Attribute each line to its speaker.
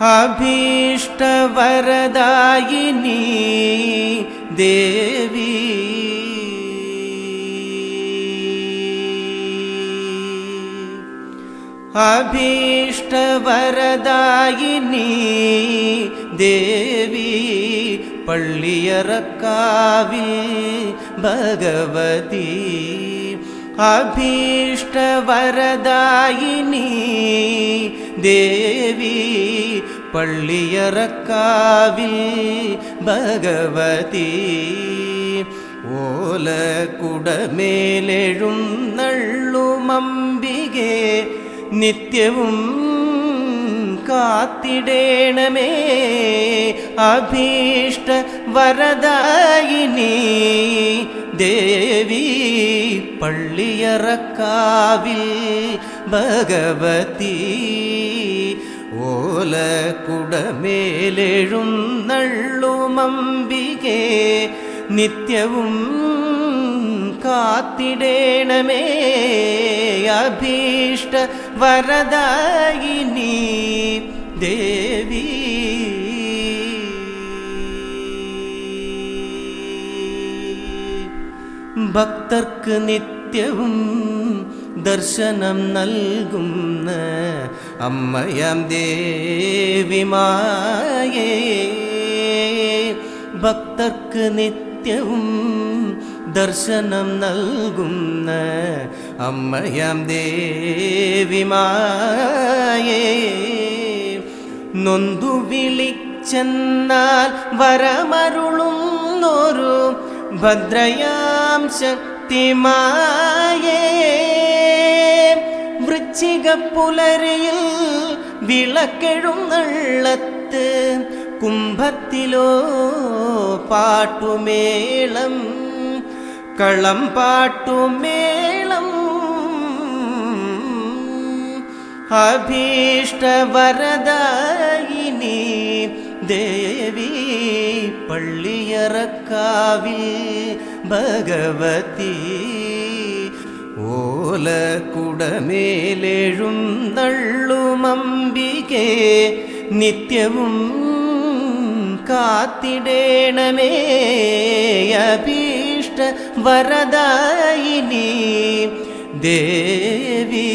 Speaker 1: अभीष्टवरदायिनी देवी। अभीष्टवरदायिनी देवी पळ्ळियरकावि भगवती अभीष्टवरदायिनी देवी പള്ളിയറക്കാവിൽ ഭഗവതി. ഓലക്കുടമേലെഴുന്നള്ളുമമ്പികെ നിത്യവും കാത്തിടേണമേ. അഭീഷ്ട വരദായിനി ദേവി പള്ളിയറക്കാവിൽ ഭഗവതി. ഓലക്കുടമേലെഴുന്നള്ളുമമ്പികെ നിത്യവും കാത്തിടേണമേ. അഭീഷ്ട വരദായിനി ദേവി. ഭക്തർക്ക് നിത്യവും ദർശനം നൽകുന്ന അമ്മയാം ദേവിമായേ ഭക്തർക്ക് നിത്യവും ദർശനം നൽകുന്ന അമ്മയാം ദേവിമായേ നൊന്തു വിളിച്ചെന്നാൽ വരമരുളുന്നൊരു ഭദ്രയാം ശക്തിമായേ വൃശ്ചിക പുലരിയിൽ വിളക്കെഴുന്നള്ളത്ത് കുംഭത്തിലോ പാട്ടുമേളം കളം പാട്ടുമേളം. അഭീഷ്ടവരദായിനി ദേവി പള്ളിയറക്കാവിൽ ഭഗവതി ഓലക്കുടമേലെഴുന്നള്ളുമമ്പികെ നിത്യവും കാത്തിടേണമേ. അഭീഷ്ട വരദായിനി ദേവി